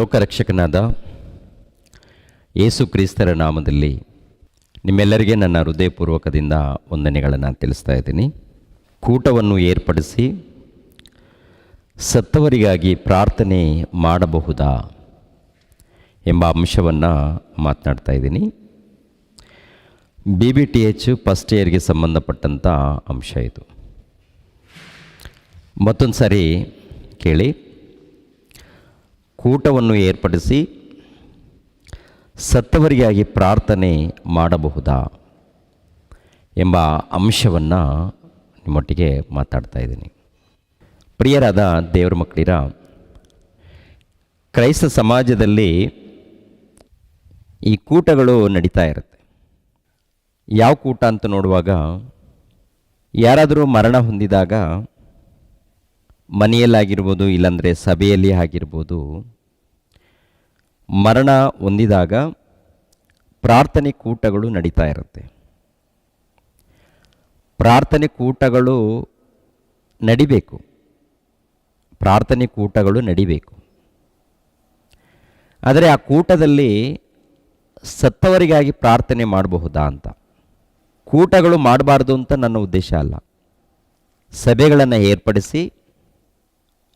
ಲೋಕರಕ್ಷಕನಾದ ಯೇಸು ಕ್ರಿಸ್ತರ ನಾಮದಲ್ಲಿ ನಿಮ್ಮೆಲ್ಲರಿಗೆ ನನ್ನ ಹೃದಯಪೂರ್ವಕದಿಂದ ವಂದನೆಗಳನ್ನು ತಿಳಿಸ್ತಾ ಇದ್ದೀನಿ. ಕೂಟವನ್ನು ಏರ್ಪಡಿಸಿ ಸತ್ತವರಿಗಾಗಿ ಪ್ರಾರ್ಥನೆ ಮಾಡಬಹುದಾ ಎಂಬ ಅಂಶವನ್ನು ಮಾತನಾಡ್ತಾ ಇದ್ದೀನಿ. B B T H first ಇಯರ್ಗೆ ಸಂಬಂಧಪಟ್ಟಂಥ ಅಂಶ ಇದು. ಮತ್ತೊಂದು ಸಾರಿ ಕೇಳಿ. ಕೂಟವನ್ನು ಏರ್ಪಡಿಸಿ ಸತ್ತವರಿಗಾಗಿ ಪ್ರಾರ್ಥನೆ ಮಾಡಬಹುದಾ ಎಂಬ ಅಂಶವನ್ನು ನಿಮ್ಮೊಟ್ಟಿಗೆ ಮಾತಾಡ್ತಾ ಇದ್ದೀನಿ. ಪ್ರಿಯರಾದ ದೇವರ ಮಕ್ಕಳಿರ, ಕ್ರೈಸ್ತ ಸಮಾಜದಲ್ಲಿ ಈ ಕೂಟಗಳು ನಡೀತಾ ಇರುತ್ತೆ. ಯಾವ ಕೂಟ ಅಂತ ನೋಡುವಾಗ ಯಾರಾದರೂ ಮರಣ ಹೊಂದಿದಾಗ ಮನೆಯಲ್ಲಾಗಿರ್ಬೋದು, ಇಲ್ಲಾಂದರೆ ಸಭೆಯಲ್ಲಿ ಆಗಿರ್ಬೋದು, ಮರಣ ಹೊಂದಿದಾಗ ಪ್ರಾರ್ಥನೆ ಕೂಟಗಳು ನಡೀತಾ ಇರುತ್ತೆ. ಪ್ರಾರ್ಥನೆ ಕೂಟಗಳು ನಡಿಬೇಕು. ಪ್ರಾರ್ಥನೆ ಕೂಟಗಳು ನಡಿಬೇಕು. ಆದರೆ ಆ ಕೂಟದಲ್ಲಿ ಸತ್ತವರಿಗಾಗಿ ಪ್ರಾರ್ಥನೆ ಮಾಡಬಹುದಾ ಅಂತ? ಕೂಟಗಳು ಮಾಡಬಾರ್ದು ಅಂತ ನನ್ನ ಉದ್ದೇಶ ಅಲ್ಲ. ಸಭೆಗಳನ್ನು ಏರ್ಪಡಿಸಿ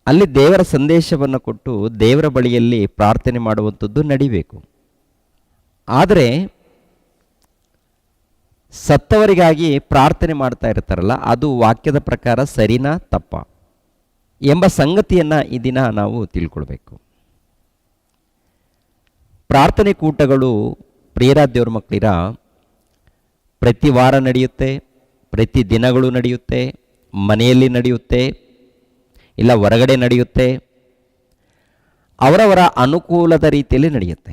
ಅಲ್ಲಿ ದೇವರ ಸಂದೇಶವನ್ನು ಕೊಟ್ಟು ದೇವರ ಬಳಿಯಲ್ಲಿ ಪ್ರಾರ್ಥನೆ ಮಾಡುವಂಥದ್ದು ನಡಿಬೇಕು. ಆದರೆ ಸತ್ತವರಿಗಾಗಿ ಪ್ರಾರ್ಥನೆ ಮಾಡ್ತಾ ಇರ್ತಾರಲ್ಲ, ಅದು ವಾಕ್ಯದ ಪ್ರಕಾರ ಸರಿನಾ ತಪ್ಪ ಎಂಬ ಸಂಗತಿಯನ್ನು ಈ ದಿನ ನಾವು ತಿಳ್ಕೊಳ್ಬೇಕು. ಪ್ರಾರ್ಥನೆ ಕೂಟಗಳು ಪ್ರಿಯರ ದೇವ್ರ ಮಕ್ಕಳಿರ ಪ್ರತಿ ವಾರ ನಡೆಯುತ್ತೆ, ಪ್ರತಿ ದಿನಗಳು ನಡೆಯುತ್ತೆ, ಮನೆಯಲ್ಲಿ ನಡೆಯುತ್ತೆ ಇಲ್ಲ ಹೊರಗಡೆ ನಡೆಯುತ್ತೆ, ಅವರವರ ಅನುಕೂಲದ ರೀತಿಯಲ್ಲಿ ನಡೆಯುತ್ತೆ.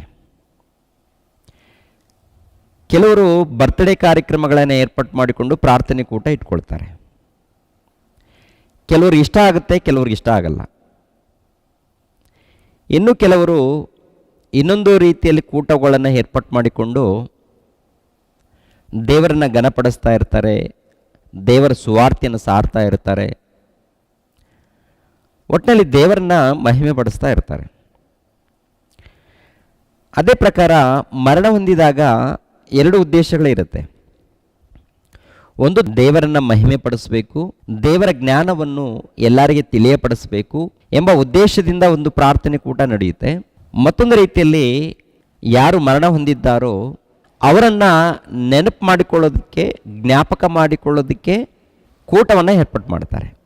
ಕೆಲವರು ಬರ್ತ್ಡೇ ಕಾರ್ಯಕ್ರಮಗಳನ್ನು ಏರ್ಪಾಟ್ ಮಾಡಿಕೊಂಡು ಪ್ರಾರ್ಥನೆ ಕೂಟ ಇಟ್ಕೊಳ್ತಾರೆ. ಕೆಲವ್ರಿಗೆ ಇಷ್ಟ ಆಗುತ್ತೆ, ಕೆಲವ್ರಿಗೆ ಇಷ್ಟ ಆಗಲ್ಲ. ಇನ್ನು ಕೆಲವರು ಇನ್ನೊಂದು ರೀತಿಯಲ್ಲಿ ಕೂಟಗಳನ್ನು ಏರ್ಪಾಟ್ ಮಾಡಿಕೊಂಡು ದೇವರನ್ನು ಘನಪಡಿಸ್ತಾ ಇರ್ತಾರೆ, ದೇವರ ಸುವಾರ್ತೆಯನ್ನು ಸಾರ್ತಾ ಇರ್ತಾರೆ ಒಟ್ಟಿನಲ್ಲಿ ದೇವರನ್ನ ಮಹಿಮೆ ಪಡಿಸ್ತಾ ಇರ್ತಾರೆ. ಅದೇ ಪ್ರಕಾರ ಮರಣ ಹೊಂದಿದಾಗ ಎರಡು ಉದ್ದೇಶಗಳಿರುತ್ತೆ ಒಂದು ದೇವರನ್ನ ಮಹಿಮೆ ಪಡಿಸಬೇಕು, ದೇವರ ಜ್ಞಾನವನ್ನು ಎಲ್ಲರಿಗೆ ತಿಳಿಯಪಡಿಸಬೇಕು ಎಂಬ ಉದ್ದೇಶದಿಂದ ಒಂದು ಪ್ರಾರ್ಥನೆ ಕೂಟ ನಡೆಯುತ್ತೆ. ಮತ್ತೊಂದು ರೀತಿಯಲ್ಲಿ ಯಾರು ಮರಣ ಹೊಂದಿದ್ದಾರೋ ಅವರನ್ನು ನೆನಪು ಮಾಡಿಕೊಳ್ಳೋದಕ್ಕೆ, ಜ್ಞಾಪಕ ಮಾಡಿಕೊಳ್ಳೋದಕ್ಕೆ ಕೂಟವನ್ನು ಏರ್ಪಾಟ್ ಮಾಡ್ತಾರೆ.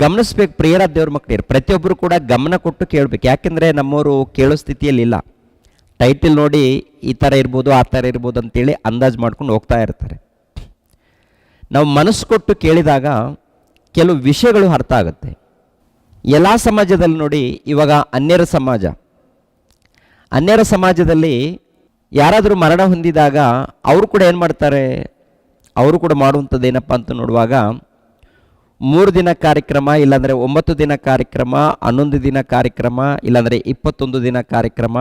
ಗಮನಿಸ್ಬೇಕು, ಪ್ರಿಯರ ದೇವ್ರ ಮಕ್ಕಳಿರು ಪ್ರತಿಯೊಬ್ಬರು ಕೂಡ ಗಮನ ಕೊಟ್ಟು ಕೇಳಬೇಕು. ಯಾಕೆಂದರೆ ನಮ್ಮವರು ಕೇಳೋ ಸ್ಥಿತಿಯಲ್ಲಿ ಇಲ್ಲ. ಟೈಟಿಲ್ ನೋಡಿ ಈ ಥರ ಇರ್ಬೋದು, ಆ ಥರ ಇರ್ಬೋದು ಅಂತೇಳಿ ಅಂದಾಜು ಮಾಡ್ಕೊಂಡು ಹೋಗ್ತಾ ಇರ್ತಾರೆ. ನಾವು ಮನಸ್ಸು ಕೊಟ್ಟು ಕೇಳಿದಾಗ ಕೆಲವು ವಿಷಯಗಳು ಅರ್ಥ ಆಗುತ್ತೆ. ಎಲ್ಲ ಸಮಾಜದಲ್ಲಿ ನೋಡಿ, ಇವಾಗ ಅನ್ಯರ ಸಮಾಜ. ಅನ್ಯರ ಸಮಾಜದಲ್ಲಿ ಯಾರಾದರೂ ಮರಣ ಹೊಂದಿದಾಗ ಅವರು ಕೂಡ ಏನು ಮಾಡ್ತಾರೆ? ಅವರು ಕೂಡ ಮಾಡುವಂಥದ್ದು ಏನಪ್ಪ ಅಂತ ನೋಡುವಾಗ ಮೂರು ದಿನ ಕಾರ್ಯಕ್ರಮ, ಇಲ್ಲಾಂದರೆ ಒಂಬತ್ತು ದಿನ ಕಾರ್ಯಕ್ರಮ, ಹನ್ನೊಂದು ದಿನ ಕಾರ್ಯಕ್ರಮ, ಇಲ್ಲಾಂದರೆ ಇಪ್ಪತ್ತೊಂದು ದಿನ ಕಾರ್ಯಕ್ರಮ.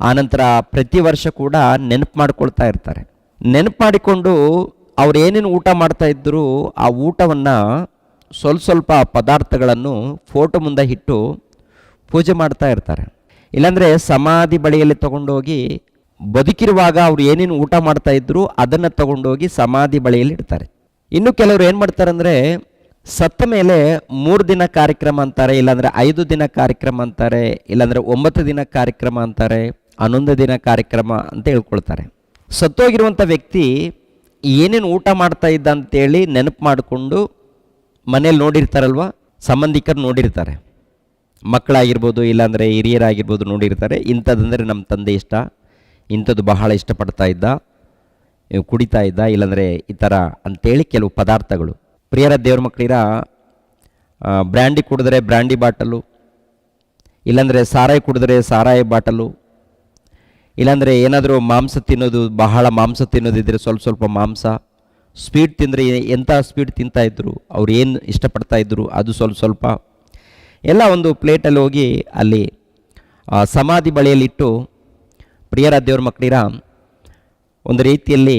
ಆನಂತರ ಪ್ರತಿ ವರ್ಷ ಕೂಡ ನೆನಪು ಮಾಡ್ಕೊಳ್ತಾ ಇರ್ತಾರೆ. ನೆನಪು ಮಾಡಿಕೊಂಡು ಅವ್ರು ಏನೇನು ಊಟ ಮಾಡ್ತಾ ಇದ್ದರು ಆ ಊಟವನ್ನು ಸ್ವಲ್ಪ ಸ್ವಲ್ಪ ಪದಾರ್ಥಗಳನ್ನು ಫೋಟೋ ಮುಂದೆ ಇಟ್ಟು ಪೂಜೆ ಮಾಡ್ತಾ ಇರ್ತಾರೆ. ಇಲ್ಲಾಂದರೆ ಸಮಾಧಿ ಬಳಿಯಲ್ಲಿ ತಗೊಂಡೋಗಿ ಬದುಕಿರುವಾಗ ಅವ್ರು ಏನೇನು ಊಟ ಮಾಡ್ತಾ ಇದ್ರು ಅದನ್ನು ತಗೊಂಡೋಗಿ ಸಮಾಧಿ ಬಳಿಯಲ್ಲಿ ಇಡ್ತಾರೆ. ಇನ್ನು ಕೆಲವರು ಏನು ಮಾಡ್ತಾರೆ ಅಂದರೆ ಸತ್ತ ಮೇಲೆ ಮೂರು ದಿನ ಕಾರ್ಯಕ್ರಮ ಅಂತಾರೆ, ಇಲ್ಲಾಂದರೆ ಐದು ದಿನ ಕಾರ್ಯಕ್ರಮ ಅಂತಾರೆ, ಇಲ್ಲಾಂದರೆ ಒಂಬತ್ತು ದಿನ ಕಾರ್ಯಕ್ರಮ ಅಂತಾರೆ, ಹನ್ನೊಂದು ದಿನ ಕಾರ್ಯಕ್ರಮ ಅಂತ ಹೇಳ್ಕೊಳ್ತಾರೆ. ಸತ್ತೋಗಿರುವಂಥ ವ್ಯಕ್ತಿ ಏನೇನು ಊಟ ಮಾಡ್ತಾ ಇದ್ದ ಅಂತೇಳಿ ನೆನಪು ಮಾಡಿಕೊಂಡು ಮನೇಲಿ ನೋಡಿರ್ತಾರಲ್ವ? ಸಂಬಂಧಿಕರು ನೋಡಿರ್ತಾರೆ. ಮಕ್ಕಳಾಗಿರ್ಬೋದು, ಇಲ್ಲಾಂದರೆ ಹಿರಿಯರಾಗಿರ್ಬೋದು ನೋಡಿರ್ತಾರೆ, ಇಂಥದ್ದಂದರೆ ನಮ್ಮ ತಂದೆ ಇಷ್ಟ, ಇಂಥದ್ದು ಬಹಳ ಇಷ್ಟಪಡ್ತಾ ಇದ್ದ, ಕುಡಿತಾ ಇದ್ದ, ಇಲ್ಲಾಂದರೆ ಈ ಥರ ಅಂತೇಳಿ ಕೆಲವು ಪದಾರ್ಥಗಳು. ಪ್ರಿಯರ ದೇವ್ರ ಮಕ್ಕಳಿರ ಬ್ರ್ಯಾಂಡಿ ಕುಡಿದ್ರೆ ಬ್ರ್ಯಾಂಡಿ ಬಾಟಲು, ಇಲ್ಲಾಂದರೆ ಸಾರಾಯಿ ಕುಡಿದ್ರೆ ಸಾರಾಯಿ ಬಾಟಲು, ಇಲ್ಲಾಂದರೆ ಏನಾದರೂ ಮಾಂಸ ತಿನ್ನೋದು, ಬಹಳ ಮಾಂಸ ತಿನ್ನೋದಿದ್ರೆ ಸ್ವಲ್ಪ ಸ್ವಲ್ಪ ಮಾಂಸ, ಸ್ವೀಟ್ ತಿಂದರೆ ಎಂಥ ಸ್ವೀಟ್ ತಿಂತಾ ಇದ್ರು, ಅವ್ರು ಏನು ಇಷ್ಟಪಡ್ತಾ ಇದ್ದರು ಅದು ಸ್ವಲ್ಪ ಸ್ವಲ್ಪ, ಎಲ್ಲ ಒಂದು ಪ್ಲೇಟಲ್ಲಿ ಹೋಗಿ ಅಲ್ಲಿ ಸಮಾಧಿ ಬಳಿಯಲ್ಲಿಟ್ಟು ಪ್ರಿಯರ ದೇವ್ರ ಮಕ್ಕಳಿರ, ಒಂದು ರೀತಿಯಲ್ಲಿ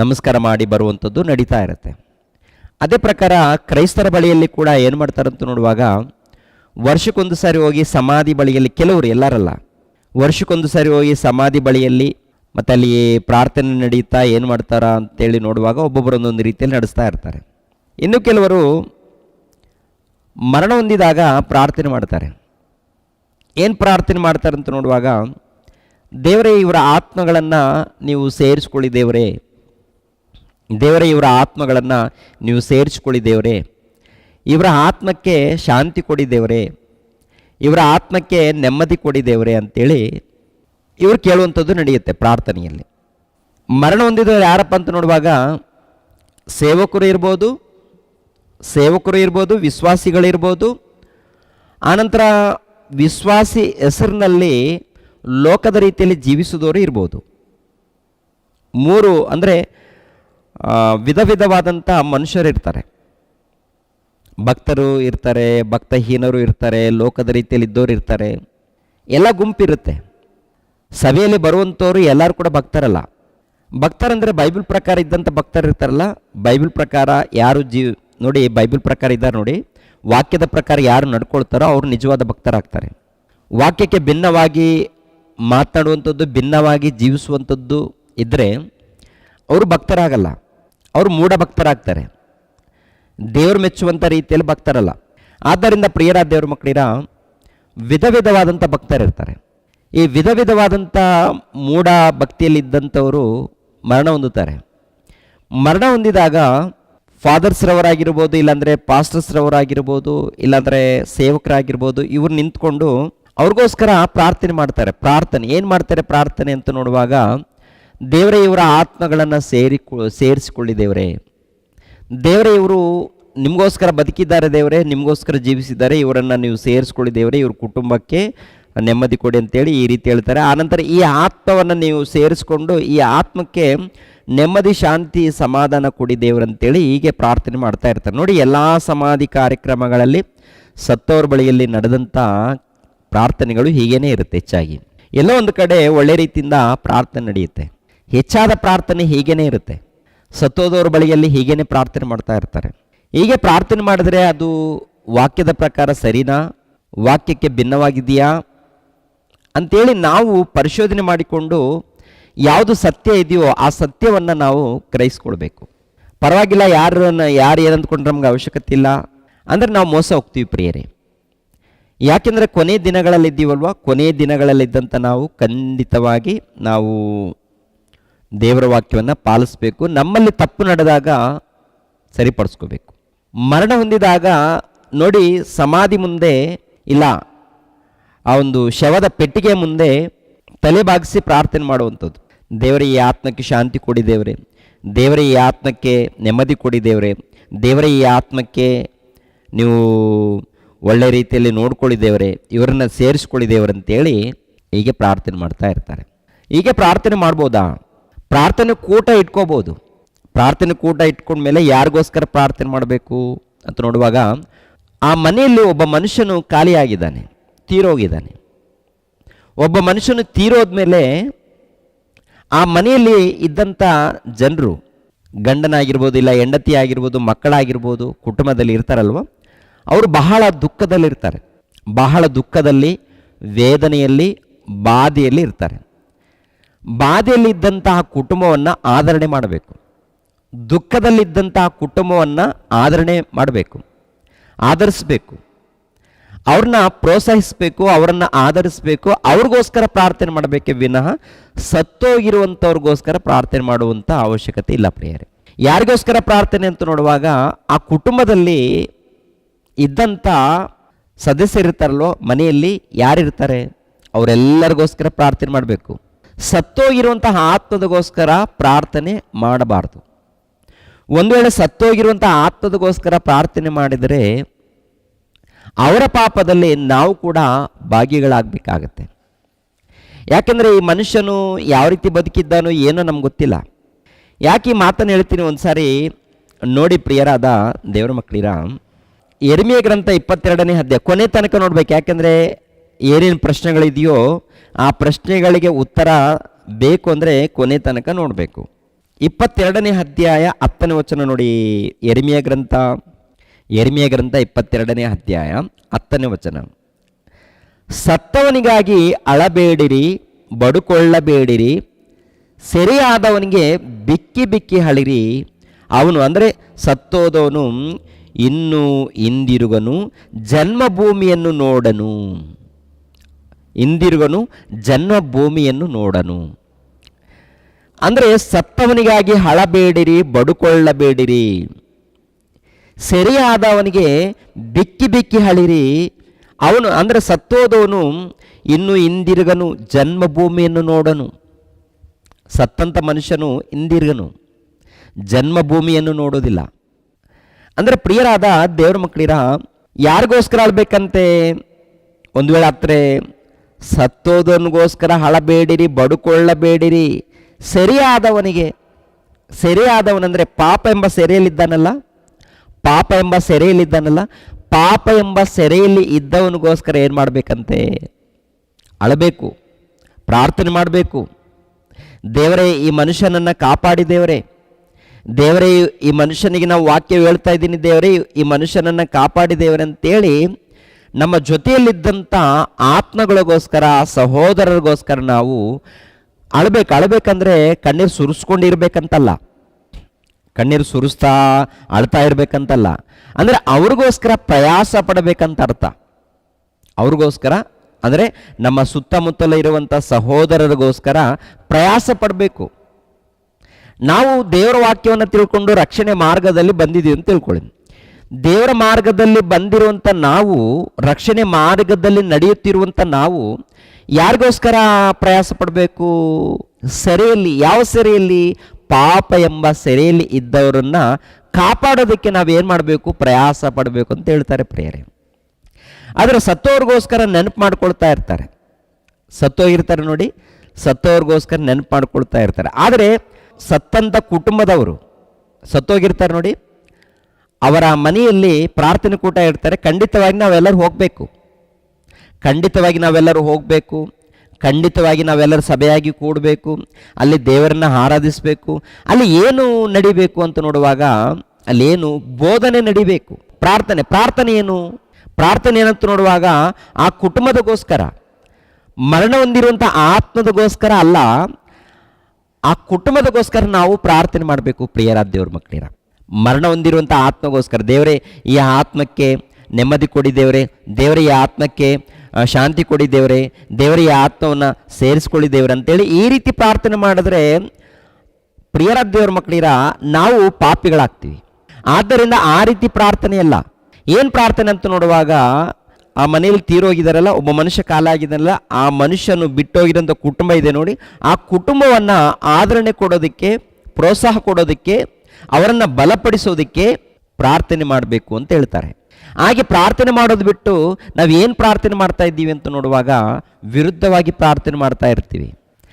ನಮಸ್ಕಾರ ಮಾಡಿ ಬರುವಂಥದ್ದು ನಡೀತಾ ಇರುತ್ತೆ. ಅದೇ ಪ್ರಕಾರ ಕ್ರೈಸ್ತರ ಬಳಿಯಲ್ಲಿ ಕೂಡ ಏನು ಮಾಡ್ತಾರಂತ ನೋಡುವಾಗ, ವರ್ಷಕ್ಕೊಂದು ಸಾರಿ ಹೋಗಿ ಸಮಾಧಿ ಬಳಿಯಲ್ಲಿ ಕೆಲವರು ಎಲ್ಲರಲ್ಲ, ವರ್ಷಕ್ಕೊಂದು ಸಾರಿ ಹೋಗಿ ಸಮಾಧಿ ಬಳಿಯಲ್ಲಿ ಮತ್ತು ಅಲ್ಲಿ ಪ್ರಾರ್ಥನೆ ನಡೀತಾ ಏನು ಮಾಡ್ತಾರಾ ಅಂತೇಳಿ ನೋಡುವಾಗ ಒಬ್ಬೊಬ್ಬರು ಒಂದೊಂದು ರೀತಿಯಲ್ಲಿ ನಡೆಸ್ತಾ ಇರ್ತಾರೆ. ಇನ್ನು ಕೆಲವರು ಮರಣ ಹೊಂದಿದಾಗ ಪ್ರಾರ್ಥನೆ ಮಾಡ್ತಾರೆ. ಏನು ಪ್ರಾರ್ಥನೆ ಮಾಡ್ತಾರಂತ ನೋಡುವಾಗ, ದೇವರೇ ಇವರ ಆತ್ಮಗಳನ್ನು ನೀವು ಸೇರಿಸ್ಕೊಳ್ಳಿ ದೇವರೇ ದೇವರೇ, ಇವರ ಆತ್ಮಗಳನ್ನು ನೀವು ಸೇರಿಸ್ಕೊಳ್ಳಿ ದೇವರೇ. ಇವರ ಆತ್ಮಕ್ಕೆ ಶಾಂತಿ ಕೊಡಿ ದೇವರೇ. ಇವರ ಆತ್ಮಕ್ಕೆ ನೆಮ್ಮದಿ ಕೊಡಿ ದೇವರೇ ಅಂತೇಳಿ ಇವರು ಕೇಳುವಂಥದ್ದು ನಡೆಯುತ್ತೆ ಪ್ರಾರ್ಥನೆಯಲ್ಲಿ. ಮರಣ ಹೊಂದಿದವರು ಯಾರಪ್ಪ ಅಂತ ನೋಡುವಾಗ ಸೇವಕರು ಇರ್ಬೋದು ಸೇವಕರು ಇರ್ಬೋದು ವಿಶ್ವಾಸಿಗಳಿರ್ಬೋದು ಆನಂತರ ವಿಶ್ವಾಸಿ ಹೆಸರಿನಲ್ಲಿ ಲೋಕದ ರೀತಿಯಲ್ಲಿ ಜೀವಿಸಿದವರು ಇರ್ಬೋದು. ಮೂರು ಅಂದರೆ ವಿಧ ವಿಧವಾದಂಥ ಮನುಷ್ಯರಿರ್ತಾರೆ ಭಕ್ತರು ಇರ್ತಾರೆ, ಭಕ್ತಹೀನರು ಇರ್ತಾರೆ, ಲೋಕದ ರೀತಿಯಲ್ಲಿ ಇದ್ದವರು ಇರ್ತಾರೆ. ಎಲ್ಲ ಗುಂಪಿರುತ್ತೆ. ಸಭೆಯಲ್ಲಿ ಬರುವಂಥವ್ರು ಎಲ್ಲರೂ ಕೂಡ ಭಕ್ತರಲ್ಲ. ಭಕ್ತರಂದರೆ ಬೈಬಲ್ ಪ್ರಕಾರ ಇದ್ದಂಥ ಭಕ್ತರು ಇರ್ತಾರಲ್ಲ, ಬೈಬಲ್ ಪ್ರಕಾರ ಯಾರು ಜೀವ್ ನೋಡಿ ಬೈಬಲ್ ಪ್ರಕಾರ ಇದ್ದಾರೆ ನೋಡಿ, ವಾಕ್ಯದ ಪ್ರಕಾರ ಯಾರು ನಡ್ಕೊಳ್ತಾರೋ ಅವರು ನಿಜವಾದ ಭಕ್ತರಾಗ್ತಾರೆ. ವಾಕ್ಯಕ್ಕೆ ಭಿನ್ನವಾಗಿ ಮಾತನಾಡುವಂಥದ್ದು ಭಿನ್ನವಾಗಿ ಜೀವಿಸುವಂಥದ್ದು ಇದ್ದರೆ ಅವರು ಭಕ್ತರಾಗಲ್ಲ. ಅವರು ಮೂಢ ಭಕ್ತರಾಗ್ತಾರೆ ದೇವರು ಮೆಚ್ಚುವಂಥ ರೀತಿಯಲ್ಲಿ ಭಕ್ತರಲ್ಲ. ಆದ್ದರಿಂದ ಪ್ರಿಯರ ದೇವ್ರ ಮಕ್ಕಳಿರ, ವಿಧ ವಿಧವಾದಂಥ ಭಕ್ತರಿರ್ತಾರೆ ಈ ವಿಧ ವಿಧವಾದಂಥ ಮೂಢ ಭಕ್ತಿಯಲ್ಲಿದ್ದಂಥವರು ಮರಣ ಹೊಂದುತ್ತಾರೆ. ಮರಣ ಹೊಂದಿದಾಗ ಫಾದರ್ಸ್ರವರಾಗಿರ್ಬೋದು, ಇಲ್ಲಾಂದರೆ ಪಾಸ್ಟರ್ಸ್ರವರಾಗಿರ್ಬೋದು, ಇಲ್ಲಾಂದರೆ ಸೇವಕರಾಗಿರ್ಬೋದು, ಇವ್ರು ನಿಂತ್ಕೊಂಡು ಅವ್ರಿಗೋಸ್ಕರ ಪ್ರಾರ್ಥನೆ ಮಾಡ್ತಾರೆ. ಪ್ರಾರ್ಥನೆ, ಏನು ಮಾಡ್ತಾರೆ ಪ್ರಾರ್ಥನೆ ಅಂತ ನೋಡುವಾಗ ದೇವರೇ, ಇವರ ಆತ್ಮಗಳನ್ನು ಸೇರಿ ಸೇರಿಸಿಕೊಳ್ಳಿ ದೇವರೇ. ದೇವರೇ, ಇವರು ನಿಮಗೋಸ್ಕರ ಬದುಕಿದ್ದಾರೆ ದೇವರೇ, ನಿಮಗೋಸ್ಕರ ಜೀವಿಸಿದ್ದಾರೆ, ಇವರನ್ನು ನೀವು ಸೇರಿಸ್ಕೊಳ್ಳಿ ದೇವರೇ, ಇವ್ರ ಕುಟುಂಬಕ್ಕೆ ನೆಮ್ಮದಿ ಕೊಡಿ ಅಂತೇಳಿ ಈ ರೀತಿ ಹೇಳ್ತಾರೆ. ಆನಂತರ ಈ ಆತ್ಮವನ್ನು ನೀವು ಸೇರಿಸ್ಕೊಂಡು ಈ ಆತ್ಮಕ್ಕೆ ನೆಮ್ಮದಿ, ಶಾಂತಿ, ಸಮಾಧಾನ ಕೊಡಿ ದೇವರಂತೇಳಿ ಹೀಗೆ ಪ್ರಾರ್ಥನೆ ಮಾಡ್ತಾ ಇರ್ತಾರೆ. ನೋಡಿ, ಎಲ್ಲ ಸಮಾಧಿ ಕಾರ್ಯಕ್ರಮಗಳಲ್ಲಿ ಸತ್ತವರ ಬಳಿಯಲ್ಲಿ ನಡೆದಂಥ ಪ್ರಾರ್ಥನೆಗಳು ಹೀಗೇನೆ ಇರುತ್ತೆ ಹೆಚ್ಚಾಗಿ. ಎಲ್ಲೋ ಒಂದು ಕಡೆ ಒಳ್ಳೆ ರೀತಿಯಿಂದ ಪ್ರಾರ್ಥನೆ ನಡೆಯುತ್ತೆ. ಹೆಚ್ಚಾದ ಪ್ರಾರ್ಥನೆ ಹೀಗೇನೆ ಇರುತ್ತೆ. ಸತ್ತೋದವ್ರ ಬಳಿಯಲ್ಲಿ ಹೀಗೇನೆ ಪ್ರಾರ್ಥನೆ ಮಾಡ್ತಾ ಇರ್ತಾರೆ. ಹೀಗೆ ಪ್ರಾರ್ಥನೆ ಮಾಡಿದ್ರೆ ಅದು ವಾಕ್ಯದ ಪ್ರಕಾರ ಸರಿನಾ? ವಾಕ್ಯಕ್ಕೆ ಭಿನ್ನವಾಗಿದೆಯಾ? ಅಂತೇಳಿ ನಾವು ಪರಿಶೋಧನೆ ಮಾಡಿಕೊಂಡು ಯಾವುದು ಸತ್ಯ ಇದೆಯೋ ಆ ಸತ್ಯವನ್ನು ನಾವು ಗ್ರಹಿಸ್ಕೊಳ್ಬೇಕು. ಪರವಾಗಿಲ್ಲ, ಯಾರನ್ನ ಯಾರು ಏನಂದ್ಕೊಂಡ್ರೆ ನಮ್ಗೆ ಅವಶ್ಯಕತೆ ಇಲ್ಲ. ಅಂದರೆ ನಾವು ಮೋಸ ಹೋಗ್ತೀವಿ ಪ್ರಿಯರೇ. ಯಾಕೆಂದರೆ ಕೊನೆ ದಿನಗಳಲ್ಲಿದ್ದೀವಲ್ವ? ಕೊನೆ ದಿನಗಳಲ್ಲಿದ್ದಂಥ ನಾವು ಖಂಡಿತವಾಗಿ ನಾವು ದೇವರ ವಾಕ್ಯವನ್ನು ಪಾಲಿಸಬೇಕು. ನಮ್ಮಲ್ಲಿ ತಪ್ಪು ನಡೆದಾಗ ಸರಿಪಡಿಸ್ಕೋಬೇಕು. ಮರಣ ಹೊಂದಿದಾಗ ನೋಡಿ ಸಮಾಧಿ ಮುಂದೆ ಇಲ್ಲ. ಆ ಒಂದು ಶವದ ಪೆಟ್ಟಿಗೆ ಮುಂದೆ ತಲೆ ಬಾಗಿಸಿ ಪ್ರಾರ್ಥನೆ ಮಾಡುವಂಥದ್ದು. ದೇವರ, ಈ ಆತ್ಮಕ್ಕೆ ಶಾಂತಿ ಕೊಡಿ ದೇವರೇ. ದೇವರ, ಈ ಆತ್ಮಕ್ಕೆ ನೆಮ್ಮದಿ ಕೊಡಿ ದೇವರೇ. ದೇವರ, ಈ ಆತ್ಮಕ್ಕೆ ನೀವು ಒಳ್ಳೆ ರೀತಿಯಲ್ಲಿ ನೋಡ್ಕೊಳ್ಳಿ ದೇವರೇ. ಇವರನ್ನ ಸೇರಿಸ್ಕೊಳ್ಳಿ ದೇವರಂತೇಳಿ ಹೀಗೆ ಪ್ರಾರ್ಥನೆ ಮಾಡ್ತಾ ಇರ್ತಾರೆ. ಹೀಗೆ ಪ್ರಾರ್ಥನೆ ಮಾಡ್ಬೋದಾ? ಪ್ರಾರ್ಥನೆ ಕೂಟ ಇಟ್ಕೋಬೋದು. ಪ್ರಾರ್ಥನೆ ಕೂಟ ಇಟ್ಕೊಂಡ್ಮೇಲೆ ಯಾರಿಗೋಸ್ಕರ ಪ್ರಾರ್ಥನೆ ಮಾಡಬೇಕು ಅಂತ ನೋಡುವಾಗ ಆ ಮನೆಯಲ್ಲಿ ಒಬ್ಬ ಮನುಷ್ಯನು ಖಾಲಿಯಾಗಿದ್ದಾನೆ, ತೀರೋಗಿದ್ದಾನೆ. ಒಬ್ಬ ಮನುಷ್ಯನು ತೀರೋದ್ಮೇಲೆ ಆ ಮನೆಯಲ್ಲಿ ಇದ್ದಂಥ ಜನರು ಗಂಡನಾಗಿರ್ಬೋದು ಇಲ್ಲ ಹೆಂಡತಿ ಆಗಿರ್ಬೋದು ಮಕ್ಕಳಾಗಿರ್ಬೋದು, ಕುಟುಂಬದಲ್ಲಿ ಇರ್ತಾರಲ್ವ? ಅವರು ಬಹಳ ದುಃಖದಲ್ಲಿರ್ತಾರೆ. ಬಹಳ ದುಃಖದಲ್ಲಿ, ವೇದನೆಯಲ್ಲಿ, ಬಾಧೆಯಲ್ಲಿ ಇರ್ತಾರೆ. ಬಾಧೆಯಲ್ಲಿದ್ದಂತಹ ಕುಟುಂಬವನ್ನು ಆಧರಣೆ ಮಾಡಬೇಕು. ದುಃಖದಲ್ಲಿದ್ದಂತಹ ಕುಟುಂಬವನ್ನು ಆಧರಣೆ ಮಾಡಬೇಕು. ಆಧರಿಸಬೇಕು. ಅವ್ರನ್ನ ಪ್ರೋತ್ಸಾಹಿಸಬೇಕು, ಅವರನ್ನು ಆಧರಿಸಬೇಕು, ಅವ್ರಿಗೋಸ್ಕರ ಪ್ರಾರ್ಥನೆ ಮಾಡಬೇಕೆ ವಿನಃ ಸತ್ತೋಗಿರುವಂಥವ್ರಿಗೋಸ್ಕರ ಪ್ರಾರ್ಥನೆ ಮಾಡುವಂಥ ಅವಶ್ಯಕತೆ ಇಲ್ಲ ಪ್ರಿಯರೇ. ಯಾರಿಗೋಸ್ಕರ ಪ್ರಾರ್ಥನೆ ಅಂತ ನೋಡುವಾಗ ಆ ಕುಟುಂಬದಲ್ಲಿ ಇದ್ದಂಥ ಸದಸ್ಯರಿರ್ತಾರಲ್ವೋ ಮನೆಯಲ್ಲಿ ಯಾರಿರ್ತಾರೆ? ಅವರೆಲ್ಲರಿಗೋಸ್ಕರ ಪ್ರಾರ್ಥನೆ ಮಾಡಬೇಕು. ಸತ್ತೋಗಿರುವಂತಹ ಆತ್ಮದಗೋಸ್ಕರ ಪ್ರಾರ್ಥನೆ ಮಾಡಬಾರ್ದು. ಒಂದು ವೇಳೆ ಸತ್ತೋಗಿರುವಂಥ ಆತ್ಮದಗೋಸ್ಕರ ಪ್ರಾರ್ಥನೆ ಮಾಡಿದರೆ ಅವರ ಪಾಪದಲ್ಲಿ ನಾವು ಕೂಡ ಭಾಗಿಗಳಾಗಬೇಕಾಗತ್ತೆ. ಯಾಕೆಂದರೆ ಈ ಮನುಷ್ಯನು ಯಾವ ರೀತಿ ಬದುಕಿದ್ದಾನೋ ಏನೋ ನಮ್ಗೆ ಗೊತ್ತಿಲ್ಲ. ಯಾಕೆ ಈ ಮಾತನ್ನು ಹೇಳ್ತೀನಿ ಒಂದು ಸಾರಿ ನೋಡಿ ಪ್ರಿಯರಾದ ದೇವರ ಮಕ್ಕಳಿರ. ಎರ್ಮಿಯ ಗ್ರಂಥ ಇಪ್ಪತ್ತೆರಡನೇ ಅಧ್ಯಾಯ ಕೊನೆ ತನಕ ನೋಡ್ಬೇಕು. ಯಾಕೆಂದರೆ ಏನೇನು ಪ್ರಶ್ನೆಗಳಿದೆಯೋ ಆ ಪ್ರಶ್ನೆಗಳಿಗೆ ಉತ್ತರ ಬೇಕು ಅಂದರೆ ಕೊನೆ ತನಕ ನೋಡಬೇಕು. ಇಪ್ಪತ್ತೆರಡನೇ ಅಧ್ಯಾಯ ಹತ್ತನೇ ವಚನ ನೋಡಿ, ಎರಿಮೆಯ ಗ್ರಂಥ ಎರಿಮೆಯ ಗ್ರಂಥ ಇಪ್ಪತ್ತೆರಡನೇ ಅಧ್ಯಾಯ ಹತ್ತನೇ ವಚನ. ಸತ್ತವನಿಗಾಗಿ ಅಳಬೇಡಿರಿ, ಬಡುಕೊಳ್ಳಬೇಡಿರಿ, ಸೆರೆಯಾದವನಿಗೆ ಬಿಕ್ಕಿ ಬಿಕ್ಕಿ ಹಳಿರಿ ಅವನು ಅಂದರೆ ಸತ್ತೋದವನು, ಇನ್ನೂ ಹಿಂದಿರುಗನು, ಜನ್ಮಭೂಮಿಯನ್ನು ನೋಡನು. ಹಿಂದಿರುಗನು ಜನ್ಮಭೂಮಿಯನ್ನು ನೋಡನು. ಅಂದರೆ ಸತ್ತವನಿಗಾಗಿ ಹಳಬೇಡಿರಿ ಬಡುಕೊಳ್ಳಬೇಡಿರಿ. ಸೆರೆಯಾದವನಿಗೆ ಬಿಕ್ಕಿ ಬಿಕ್ಕಿ ಹಳಿರಿ ಅವನು ಅಂದರೆ ಸತ್ತೋದವನು ಇನ್ನು ಹಿಂದಿರುಗನು ಜನ್ಮಭೂಮಿಯನ್ನು ನೋಡನು. ಸತ್ತಂಥ ಮನುಷ್ಯನು ಹಿಂದಿರುಗನು ಜನ್ಮಭೂಮಿಯನ್ನು ನೋಡೋದಿಲ್ಲ ಅಂದರೆ ಪ್ರಿಯರಾದ ದೇವ್ರ ಮಕ್ಕಳಿರ, ಯಾರಿಗೋಸ್ಕರ ಆಳ್ಬೇಕಂತೆ ಒಂದು ವೇಳೆ ಹತ್ರ ಸತ್ತೋದವನಿಗೋಸ್ಕರ ಹಳಬೇಡಿರಿ, ಬಡುಕೊಳ್ಳಬೇಡಿರಿ. ಸರಿಯಾದವನಿಗೆ, ಸೆರೆಯಾದವನಂದರೆ ಪಾಪ ಎಂಬ ಸೆರೆಯಲ್ಲಿದ್ದಾನಲ್ಲ? ಪಾಪ ಎಂಬ ಸೆರೆಯಲ್ಲಿದ್ದಾನಲ್ಲ? ಪಾಪ ಎಂಬ ಸೆರೆಯಲ್ಲಿ ಇದ್ದವನಿಗೋಸ್ಕರ ಏನು ಮಾಡಬೇಕಂತೆ? ಅಳಬೇಕು, ಪ್ರಾರ್ಥನೆ ಮಾಡಬೇಕು. ದೇವರೇ, ಈ ಮನುಷ್ಯನನ್ನು ಕಾಪಾಡಿ ದೇವರೇ. ದೇವರೇ, ಈ ಮನುಷ್ಯನಿಗೆ ನಾವು ವಾಕ್ಯ ಹೇಳ್ತಾ ಇದ್ದೀನಿ ದೇವರೇ, ಈ ಮನುಷ್ಯನನ್ನು ಕಾಪಾಡಿ ದೇವರೇ ಅಂತೇಳಿ ನಮ್ಮ ಜೊತೆಯಲ್ಲಿದ್ದಂಥ ಆತ್ಮಗಳಿಗೋಸ್ಕರ, ಸಹೋದರರಿಗೋಸ್ಕರ ನಾವು ಅಳಬೇಕು. ಅಳಬೇಕಂದ್ರೆ ಕಣ್ಣೀರು ಸುರಿಸ್ಕೊಂಡಿರ್ಬೇಕಂತಲ್ಲ. ಕಣ್ಣೀರು ಸುರಿಸ್ತಾ, ಅಳ್ತಾ ಇರಬೇಕಂತಲ್ಲ. ಅಂದರೆ ಅವ್ರಿಗೋಸ್ಕರ ಪ್ರಯಾಸ ಪಡಬೇಕಂತ ಅರ್ಥ. ಅವ್ರಿಗೋಸ್ಕರ, ಅಂದರೆ ನಮ್ಮ ಸುತ್ತಮುತ್ತಲ ಇರುವಂಥ ಸಹೋದರರಿಗೋಸ್ಕರ ಪ್ರಯಾಸ ಪಡಬೇಕು. ನಾವು ದೇವರ ವಾಕ್ಯವನ್ನು ತಿಳ್ಕೊಂಡು ರಕ್ಷಣೆ ಮಾರ್ಗದಲ್ಲಿ ಬಂದಿದ್ದೀವಿ ಅಂತ ತಿಳ್ಕೊಳ್ಳಿ. ದೇವರ ಮಾರ್ಗದಲ್ಲಿ ಬಂದಿರುವಂಥ ನಾವು, ರಕ್ಷಣೆ ಮಾರ್ಗದಲ್ಲಿ ನಡೆಯುತ್ತಿರುವಂಥ ನಾವು, ಯಾರಿಗೋಸ್ಕರ ಪ್ರಯಾಸ ಪಡಬೇಕು? ಸೆರೆಯಲ್ಲಿ, ಯಾವ ಸೆರೆಯಲ್ಲಿ? ಪಾಪ ಎಂಬ ಸೆರೆಯಲ್ಲಿ ಇದ್ದವರನ್ನ ಕಾಪಾಡೋದಕ್ಕೆ ನಾವೇನು ಮಾಡಬೇಕು? ಪ್ರಯಾಸ ಪಡಬೇಕು ಅಂತ ಹೇಳ್ತಾರೆ ಪ್ರಿಯರೇ. ಆದರೆ ಸತ್ತೋರಿಗೋಸ್ಕರ ನೆನಪು ಮಾಡ್ಕೊಳ್ತಾ ಇರ್ತಾರೆ. ಸತ್ತೋಗಿರ್ತಾರೆ ನೋಡಿ, ಸತ್ತೋರಿಗೋಸ್ಕರ ನೆನಪು ಮಾಡ್ಕೊಳ್ತಾ ಇರ್ತಾರೆ. ಆದರೆ ಸತ್ತಂಥ ಕುಟುಂಬದವರು, ಸತ್ತೋಗಿರ್ತಾರೆ ನೋಡಿ ಅವರ ಮನೆಯಲ್ಲಿ ಪ್ರಾರ್ಥನೆ ಕೂಟ ಇರ್ತಾರೆ ಖಂಡಿತವಾಗಿ ನಾವೆಲ್ಲರೂ ಹೋಗಬೇಕು. ಖಂಡಿತವಾಗಿ ನಾವೆಲ್ಲರೂ ಹೋಗಬೇಕು. ಖಂಡಿತವಾಗಿ ನಾವೆಲ್ಲರೂ ಸಭೆಯಾಗಿ ಕೂಡಬೇಕು. ಅಲ್ಲಿ ದೇವರನ್ನ ಆರಾಧಿಸಬೇಕು. ಅಲ್ಲಿ ಏನು ನಡಿಬೇಕು ಅಂತ ನೋಡುವಾಗ ಅಲ್ಲೇನು ಬೋಧನೆ ನಡಿಬೇಕು. ಪ್ರಾರ್ಥನೆ. ಪ್ರಾರ್ಥನೆ ಏನು? ಪ್ರಾರ್ಥನೆ ಏನಂತ ನೋಡುವಾಗ ಆ ಕುಟುಂಬದಗೋಸ್ಕರ, ಮರಣ ಹೊಂದಿರುವಂಥ ಆತ್ಮದಗೋಸ್ಕರ ಅಲ್ಲ, ಆ ಕುಟುಂಬದಗೋಸ್ಕರ ನಾವು ಪ್ರಾರ್ಥನೆ ಮಾಡಬೇಕು ಪ್ರಿಯರಾದ ದೇವ್ರ ಮಕ್ಕಳಿರ ಮರಣ ಹೊಂದಿರುವಂಥ ಆತ್ಮಗೋಸ್ಕರ. ದೇವರೇ, ಈ ಆತ್ಮಕ್ಕೆ ನೆಮ್ಮದಿ ಕೊಡಿ ದೇವರೇ. ದೇವರೇ, ಈ ಆತ್ಮಕ್ಕೆ ಶಾಂತಿ ಕೊಡಿ ದೇವರೇ. ದೇವರೇ, ಈ ಆತ್ಮವನ್ನು ಸೇರಿಸ್ಕೊಳ್ಳಿ ದೇವ್ರೆ ಅಂತೇಳಿ ಈ ರೀತಿ ಪ್ರಾರ್ಥನೆ ಮಾಡಿದ್ರೆ ಪ್ರಿಯರ ದೇವ್ರ ಮಕ್ಕಳಿರ, ನಾವು ಪಾಪಿಗಳಾಗ್ತೀವಿ. ಆದ್ದರಿಂದ ಆ ರೀತಿ ಪ್ರಾರ್ಥನೆ ಅಲ್ಲ. ಏನು ಪ್ರಾರ್ಥನೆ ಅಂತ ನೋಡುವಾಗ, ಆ ಮನೆಯಲ್ಲಿ ತೀರೋಗಿದಾರಲ್ಲ ಒಬ್ಬ ಮನುಷ್ಯ ಕಾಲ ಆಗಿದಾರಲ್ಲ ಆ ಮನುಷ್ಯನು ಬಿಟ್ಟೋಗಿರೋಂಥ ಕುಟುಂಬ ಇದೆ ನೋಡಿ, ಆ ಕುಟುಂಬವನ್ನು ಆದರಣೆ ಕೊಡೋದಕ್ಕೆ, ಪ್ರೋತ್ಸಾಹ ಕೊಡೋದಕ್ಕೆ ಅವರನ್ನು ಬಲಪಡಿಸೋದಕ್ಕೆ ಪ್ರಾರ್ಥನೆ ಮಾಡಬೇಕು ಅಂತ ಹೇಳ್ತಾರೆ. ಹಾಗೆ ಪ್ರಾರ್ಥನೆ ಮಾಡೋದು ಬಿಟ್ಟು ನಾವು ಏನು ಪ್ರಾರ್ಥನೆ ಮಾಡ್ತಾ ಇದ್ದೀವಿ ಅಂತ ನೋಡುವಾಗ ವಿರುದ್ಧವಾಗಿ ಪ್ರಾರ್ಥನೆ ಮಾಡ್ತಾ ಇರ್ತೀವಿ.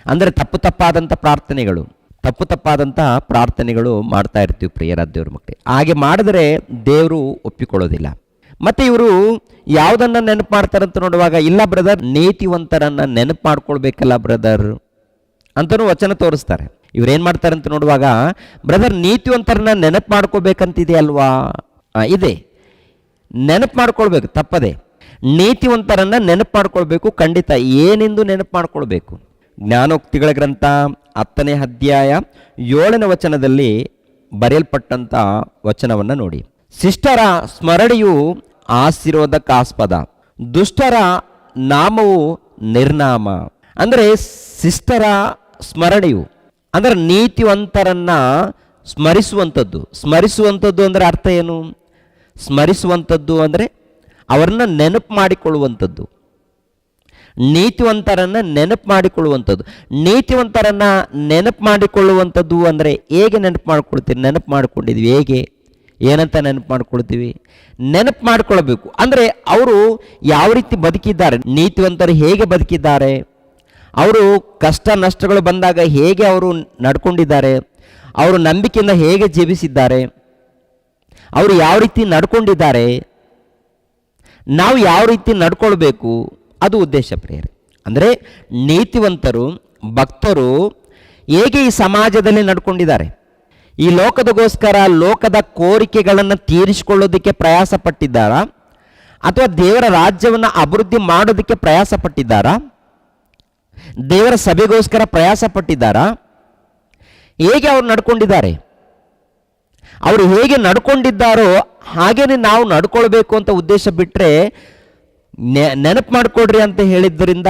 ಅಂದರೆ ತಪ್ಪು ತಪ್ಪಾದಂಥ ಪ್ರಾರ್ಥನೆಗಳು, ತಪ್ಪು ತಪ್ಪಾದಂಥ ಪ್ರಾರ್ಥನೆಗಳು ಮಾಡ್ತಾ ಇರ್ತೀವಿ ಪ್ರಿಯರ ದೇವ್ರ ಮಕ್ಕಳಿಗೆ ಹಾಗೆ ಮಾಡಿದ್ರೆ ದೇವರು ಒಪ್ಪಿಕೊಳ್ಳೋದಿಲ್ಲ. ಮತ್ತು ಇವರು ಯಾವುದನ್ನು ನೆನಪು ಮಾಡ್ತಾರಂತ ನೋಡುವಾಗ, ಇಲ್ಲ ಬ್ರದರ್ ನೀತಿವಂತರನ್ನು ನೆನಪು ಮಾಡ್ಕೊಳ್ಬೇಕಲ್ಲ ಬ್ರದರ್ ಅಂತಲೂ ವಚನ ತೋರಿಸ್ತಾರೆ. ಇವ್ರು ಏನು ಮಾಡ್ತಾರೆ ಅಂತ ನೋಡುವಾಗ, ಬ್ರದರ್ ನೀತಿವಂತರನ್ನ ನೆನಪು ಮಾಡ್ಕೋಬೇಕಂತಿದೆ ಅಲ್ವಾ? ಇದೆ. ನೆನಪು ಮಾಡ್ಕೊಳ್ಬೇಕು, ತಪ್ಪದೆ. ನೀತಿವಂತರನ್ನ ನೆನಪು ಮಾಡ್ಕೊಳ್ಬೇಕು, ಖಂಡಿತ. ಏನೆಂದು ನೆನಪು ಮಾಡ್ಕೊಳ್ಬೇಕು? ಜ್ಞಾನೋಕ್ತಿಗಳ ಗ್ರಂಥ, ಹತ್ತನೇ ಅಧ್ಯಾಯ, ಏಳನೇ ವಚನದಲ್ಲಿ ಬರೆಯಲ್ಪಟ್ಟಂಥ ವಚನವನ್ನು ನೋಡಿ. ಶಿಷ್ಟರ ಸ್ಮರಣೆಯು ಆಶೀರ್ವಾದಕ್ಕಾಸ್ಪದ ದುಷ್ಟರ ನಾಮವು ನಿರ್ನಾಮ. ಅಂದರೆ ಶಿಷ್ಟರ ಸ್ಮರಣೆಯು ಅಂದರೆ ನೀತಿವಂತರನ್ನು ಸ್ಮರಿಸುವಂಥದ್ದು. ಸ್ಮರಿಸುವಂಥದ್ದು ಅಂದರೆ ಅರ್ಥ ಏನು? ಸ್ಮರಿಸುವಂಥದ್ದು ಅಂದರೆ ಅವರನ್ನು ನೆನಪು ಮಾಡಿಕೊಳ್ಳುವಂಥದ್ದು. ನೀತಿವಂತರನ್ನು ನೆನಪು ಮಾಡಿಕೊಳ್ಳುವಂಥದ್ದು. ನೀತಿವಂತರನ್ನು ನೆನಪು ಮಾಡಿಕೊಳ್ಳುವಂಥದ್ದು ಅಂದರೆ ಹೇಗೆ ನೆನಪು ಮಾಡಿಕೊಳ್ತೀವಿ ನೆನಪು ಮಾಡಿಕೊಂಡಿದ್ವಿ ಹೇಗೆ? ಏನಂತ ನೆನಪು ಮಾಡ್ಕೊಳ್ತೀವಿ? ನೆನಪು ಮಾಡ್ಕೊಳ್ಬೇಕು. ಅಂದರೆ ಅವರು ಯಾವ ರೀತಿ ಬದುಕಿದ್ದಾರೆ? ನೀತಿವಂತರು ಹೇಗೆ ಬದುಕಿದ್ದಾರೆ? ಅವರು ಕಷ್ಟ ನಷ್ಟಗಳು ಬಂದಾಗ ಹೇಗೆ ಅವರು ನಡ್ಕೊಂಡಿದ್ದಾರೆ, ಅವರು ನಂಬಿಕೆಯಿಂದ ಹೇಗೆ ಜೀವಿಸಿದ್ದಾರೆ, ಅವರು ಯಾವ ರೀತಿ ನಡ್ಕೊಂಡಿದ್ದಾರೆ, ನಾವು ಯಾವ ರೀತಿ ನಡ್ಕೊಳ್ಬೇಕು, ಅದು ಉದ್ದೇಶ ಪ್ರೇಯರೆ. ಅಂದರೆ ನೀತಿವಂತರು, ಭಕ್ತರು ಹೇಗೆ ಈ ಸಮಾಜದಲ್ಲಿ ನಡ್ಕೊಂಡಿದ್ದಾರೆ, ಈ ಲೋಕದಗೋಸ್ಕರ ಲೋಕದ ಕೋರಿಕೆಗಳನ್ನು ತೀರಿಸಿಕೊಳ್ಳೋದಕ್ಕೆ ಪ್ರಯಾಸಪಟ್ಟಿದ್ದಾರಾ, ಅಥವಾ ದೇವರ ರಾಜ್ಯವನ್ನು ಅಭಿವೃದ್ಧಿ ಮಾಡೋದಕ್ಕೆ ಪ್ರಯಾಸ ಪಟ್ಟಿದ್ದಾರಾ ದೇವರ ಸಭೆಗೋಸ್ಕರ ಪ್ರಯಾಸ ಪಟ್ಟಿದ್ದಾರಾ ಹೇಗೆ ಅವರು ನಡ್ಕೊಂಡಿದ್ದಾರೆ? ಅವರು ಹೇಗೆ ನಡ್ಕೊಂಡಿದ್ದಾರೋ ಹಾಗೇನೆ ನಾವು ನಡ್ಕೊಳ್ಬೇಕು ಅಂತ ಉದ್ದೇಶ ಬಿಟ್ಟರೆ ನೆನಪು ಮಾಡಿಕೊಡ್ರಿ ಅಂತ ಹೇಳಿದ್ದರಿಂದ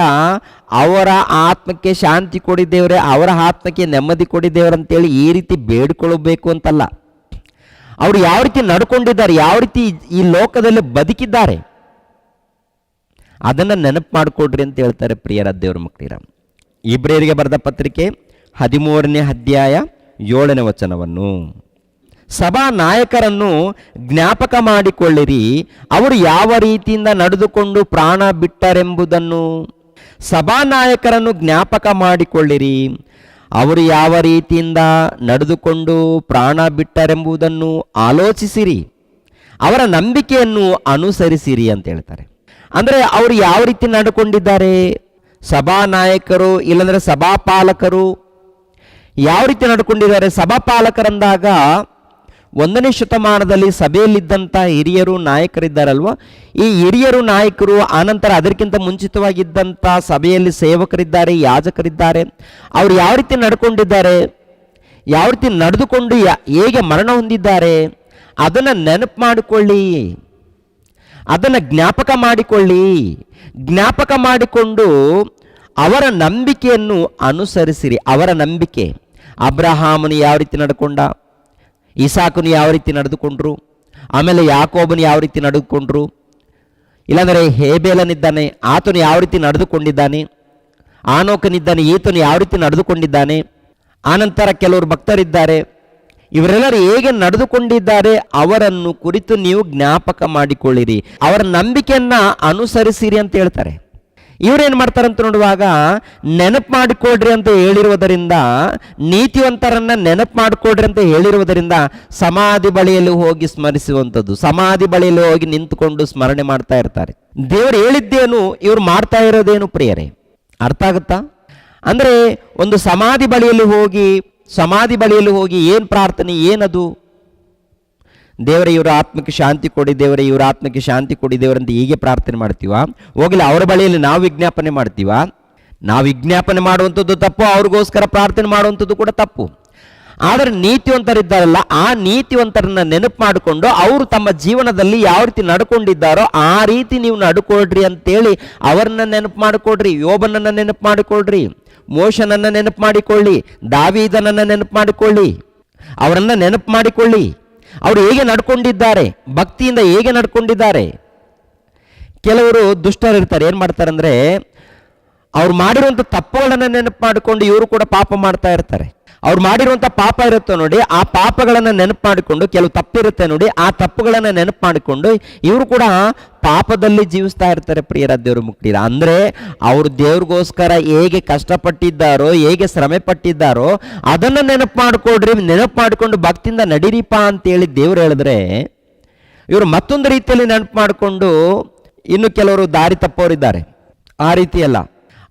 ಅವರ ಆತ್ಮಕ್ಕೆ ಶಾಂತಿ ಕೊಡಿದ್ದೇವ್ರೆ ಅವರ ಆತ್ಮಕ್ಕೆ ನೆಮ್ಮದಿ ಕೊಡಿದ್ದೇವ್ರೆ ಅಂತೇಳಿ ಈ ರೀತಿ ಬೇಡ್ಕೊಳ್ಬೇಕು ಅಂತಲ್ಲ. ಅವರು ಯಾವ ರೀತಿ ನಡ್ಕೊಂಡಿದ್ದಾರೆ, ಯಾವ ರೀತಿ ಈ ಲೋಕದಲ್ಲಿ ಬದುಕಿದ್ದಾರೆ? ಅದನ್ನು ನೆನಪು ಮಾಡಿಕೊಡ್ರಿ ಅಂತ ಹೇಳ್ತಾರೆ ಪ್ರಿಯರ ದೇವ್ರ ಮಕ್ಕಳಿರ ಇಬ್ರಿಯರಿಗೆ ಬರೆದ ಪತ್ರಿಕೆ ಹದಿಮೂರನೇ ಅಧ್ಯಾಯ ಏಳನೇ ವಚನವನ್ನು. ಸಭಾ ನಾಯಕರನ್ನು ಜ್ಞಾಪಕ ಮಾಡಿಕೊಳ್ಳಿರಿ, ಅವರು ಯಾವ ರೀತಿಯಿಂದ ನಡೆದುಕೊಂಡು ಪ್ರಾಣ ಬಿಟ್ಟರೆಂಬುದನ್ನು. ಸಭಾನಾಯಕರನ್ನು ಜ್ಞಾಪಕ ಮಾಡಿಕೊಳ್ಳಿರಿ, ಅವರು ಯಾವ ರೀತಿಯಿಂದ ನಡೆದುಕೊಂಡು ಪ್ರಾಣ ಬಿಟ್ಟರೆಂಬುದನ್ನು ಆಲೋಚಿಸಿರಿ, ಅವರ ನಂಬಿಕೆಯನ್ನು ಅನುಸರಿಸಿರಿ ಅಂತ ಹೇಳ್ತಾರೆ. ಅಂದರೆ ಅವರು ಯಾವ ರೀತಿ ನಡ್ಕೊಂಡಿದ್ದಾರೆ? ಸಭಾನಾಯಕರು ಇಲ್ಲಂದ್ರೆ ಸಭಾಪಾಲಕರು ಯಾವ ರೀತಿ ನಡ್ಕೊಂಡಿದ್ದಾರೆ? ಸಭಾಪಾಲಕರಂದಾಗ ಒಂದನೇ ಶತಮಾನದಲ್ಲಿ ಸಭೆಯಲ್ಲಿದ್ದಂಥ ಹಿರಿಯರು ನಾಯಕರಿದ್ದಾರಲ್ವ? ಈ ಹಿರಿಯರು ನಾಯಕರು ಆನಂತರ ಅದಕ್ಕಿಂತ ಮುಂಚಿತವಾಗಿದ್ದಂಥ ಸಭೆಯಲ್ಲಿ ಸೇವಕರಿದ್ದಾರೆ, ಯಾಜಕರಿದ್ದಾರೆ. ಅವರು ಯಾವ ರೀತಿ ನಡ್ಕೊಂಡಿದ್ದಾರೆ? ಯಾವ ರೀತಿ ನಡೆದುಕೊಂಡು ಹೇಗೆ ಮರಣ ಹೊಂದಿದ್ದಾರೆ? ಅದನ್ನು ನೆನಪು ಮಾಡಿಕೊಳ್ಳಿ. ಅದನ್ನು ಜ್ಞಾಪಕ ಮಾಡಿಕೊಳ್ಳಿ. ಜ್ಞಾಪಕ ಮಾಡಿಕೊಂಡು ಅವರ ನಂಬಿಕೆಯನ್ನು ಅನುಸರಿಸಿರಿ. ಅವರ ನಂಬಿಕೆ. ಅಬ್ರಹಾಮನು ಯಾವ ರೀತಿ ನಡ್ಕೊಂಡ ಇಸಾಕನು ಯಾವ ರೀತಿ ನಡೆದುಕೊಂಡ್ರು? ಆಮೇಲೆ ಯಾಕೋಬನು ಯಾವ ರೀತಿ ನಡೆದುಕೊಂಡ್ರು? ಇಲ್ಲಾಂದರೆ ಹೇಬೇಲನಿದ್ದಾನೆ, ಆತನು ಯಾವ ರೀತಿ ನಡೆದುಕೊಂಡಿದ್ದಾನೆ? ಆನೋಕನಿದ್ದಾನೆ, ಈತನು ಯಾವ ರೀತಿ ನಡೆದುಕೊಂಡಿದ್ದಾನೆ? ಆನಂತರ ಕೆಲವರು ಭಕ್ತರಿದ್ದಾರೆ. ಇವರೆಲ್ಲರೂ ಹೇಗೆ ನಡೆದುಕೊಂಡಿದ್ದಾರೆ ಅವರನ್ನು ಕುರಿತು ನೀವು ಜ್ಞಾಪಕ ಮಾಡಿಕೊಳ್ಳಿರಿ. ಅವರ ನಂಬಿಕೆಯನ್ನ ಅನುಸರಿಸಿರಿ ಅಂತ ಹೇಳ್ತಾರೆ. ಇವ್ರೇನ್ ಮಾಡ್ತಾರಂತ ನೋಡುವಾಗ, ನೆನಪು ಮಾಡಿಕೊಡ್ರಿ ಅಂತ ಹೇಳಿರುವುದರಿಂದ, ನೀತಿವಂತರನ್ನ ನೆನಪು ಮಾಡಿಕೊಡ್ರಿ ಅಂತ ಹೇಳಿರುವುದರಿಂದ ಸಮಾಧಿ ಬಳಿಯಲ್ಲಿ ಹೋಗಿ ಸ್ಮರಿಸುವಂಥದ್ದು, ಸಮಾಧಿ ಬಳಿಯಲ್ಲಿ ಹೋಗಿ ನಿಂತುಕೊಂಡು ಸ್ಮರಣೆ ಮಾಡ್ತಾ ಇರ್ತಾರೆ. ದೇವರು ಹೇಳಿದ್ದೇನು, ಇವ್ರು ಮಾಡ್ತಾ ಇರೋದೇನು ಪ್ರಿಯರೇ? ಅರ್ಥ ಆಗುತ್ತಾ? ಅಂದ್ರೆ ಒಂದು ಸಮಾಧಿ ಬಳಿಯಲ್ಲಿ ಹೋಗಿ ಸಮಾಧಿ ಬಳಿಯಲ್ಲಿ ಹೋಗಿ ಏನು ಪ್ರಾರ್ಥನೆ, ಏನದು? ದೇವರ, ಇವರ ಆತ್ಮಕ್ಕೆ ಶಾಂತಿ ಕೊಡಿ, ದೇವರ, ಇವರ ಆತ್ಮಕ್ಕೆ ಶಾಂತಿ ಕೊಡಿ, ದೇವರಂತ ಹೀಗೆ ಪ್ರಾರ್ಥನೆ ಮಾಡ್ತೀವ? ಹೋಗಲಿ ಅವರ ಬಳಿಯಲ್ಲಿ ನಾವು ವಿಜ್ಞಾಪನೆ ಮಾಡ್ತೀವ? ನಾವು ವಿಜ್ಞಾಪನೆ ಮಾಡುವಂಥದ್ದು ತಪ್ಪು, ಅವ್ರಿಗೋಸ್ಕರ ಪ್ರಾರ್ಥನೆ ಮಾಡುವಂಥದ್ದು ಕೂಡ ತಪ್ಪು. ಆದರೆ ನೀತಿವಂತರಿದ್ದಾರಲ್ಲ, ಆ ನೀತಿವಂತರನ್ನ ನೆನಪು ಮಾಡಿಕೊಂಡು ಅವರು ತಮ್ಮ ಜೀವನದಲ್ಲಿ ಯಾವ ರೀತಿ ನಡ್ಕೊಂಡಿದ್ದಾರೋ ಆ ರೀತಿ ನೀವು ನಡ್ಕೊಳ್ರಿ ಅಂತೇಳಿ ಅವರನ್ನ ನೆನಪು ಮಾಡಿಕೊಡ್ರಿ ಯೋಬನನ್ನ ನೆನಪು ಮಾಡಿಕೊಳ್ರಿ. ಮೋಶನನ್ನ ನೆನಪು ಮಾಡಿಕೊಳ್ಳಿ, ದಾವಿದನನ್ನು ನೆನಪು ಮಾಡಿಕೊಳ್ಳಿ, ಅವರನ್ನು ನೆನಪು ಮಾಡಿಕೊಳ್ಳಿ. ಅವರು ಹೇಗೆ ನಡ್ಕೊಂಡಿದ್ದಾರೆ, ಭಕ್ತಿಯಿಂದ ಹೇಗೆ ನಡ್ಕೊಂಡಿದ್ದಾರೆ. ಕೆಲವರು ದುಷ್ಟರು ಇರ್ತಾರೆ, ಏನು ಮಾಡ್ತಾರೆ ಅಂದರೆ, ಅವ್ರು ಮಾಡಿರುವಂಥ ತಪ್ಪುಗಳನ್ನು ನೆನಪು ಮಾಡಿಕೊಂಡು ಇವರು ಕೂಡ ಪಾಪ ಮಾಡ್ತಾ ಇರ್ತಾರೆ. ಅವ್ರು ಮಾಡಿರುವಂಥ ಪಾಪ ಇರುತ್ತೆ ನೋಡಿ, ಆ ಪಾಪಗಳನ್ನು ನೆನಪು ಮಾಡಿಕೊಂಡು, ಕೆಲವು ತಪ್ಪಿರುತ್ತೆ ನೋಡಿ, ಆ ತಪ್ಪುಗಳನ್ನು ನೆನಪು ಮಾಡಿಕೊಂಡು, ಇವರು ಕೂಡ ಪಾಪದಲ್ಲಿ ಜೀವಿಸ್ತಾ ಇರ್ತಾರೆ ಪ್ರಿಯರ ದೇವರು ಮುಕ್ತಿರ. ಅಂದರೆ ಅವರು ದೇವ್ರಿಗೋಸ್ಕರ ಹೇಗೆ ಕಷ್ಟಪಟ್ಟಿದ್ದಾರೋ, ಹೇಗೆ ಶ್ರಮೆ ಪಟ್ಟಿದ್ದಾರೋ ಅದನ್ನು ನೆನಪು ಮಾಡಿಕೊಡ್ರಿ, ನೆನಪು ಮಾಡಿಕೊಂಡು ಭಕ್ತಿಯಿಂದ ಅಂತ ಅಂತೇಳಿ ದೇವ್ರು ಹೇಳಿದ್ರೆ, ಇವರು ಮತ್ತೊಂದು ರೀತಿಯಲ್ಲಿ ನೆನಪು ಮಾಡಿಕೊಂಡು ಇನ್ನು ಕೆಲವರು ದಾರಿ ತಪ್ಪೋರಿದ್ದಾರೆ. ಆ ರೀತಿಯಲ್ಲ,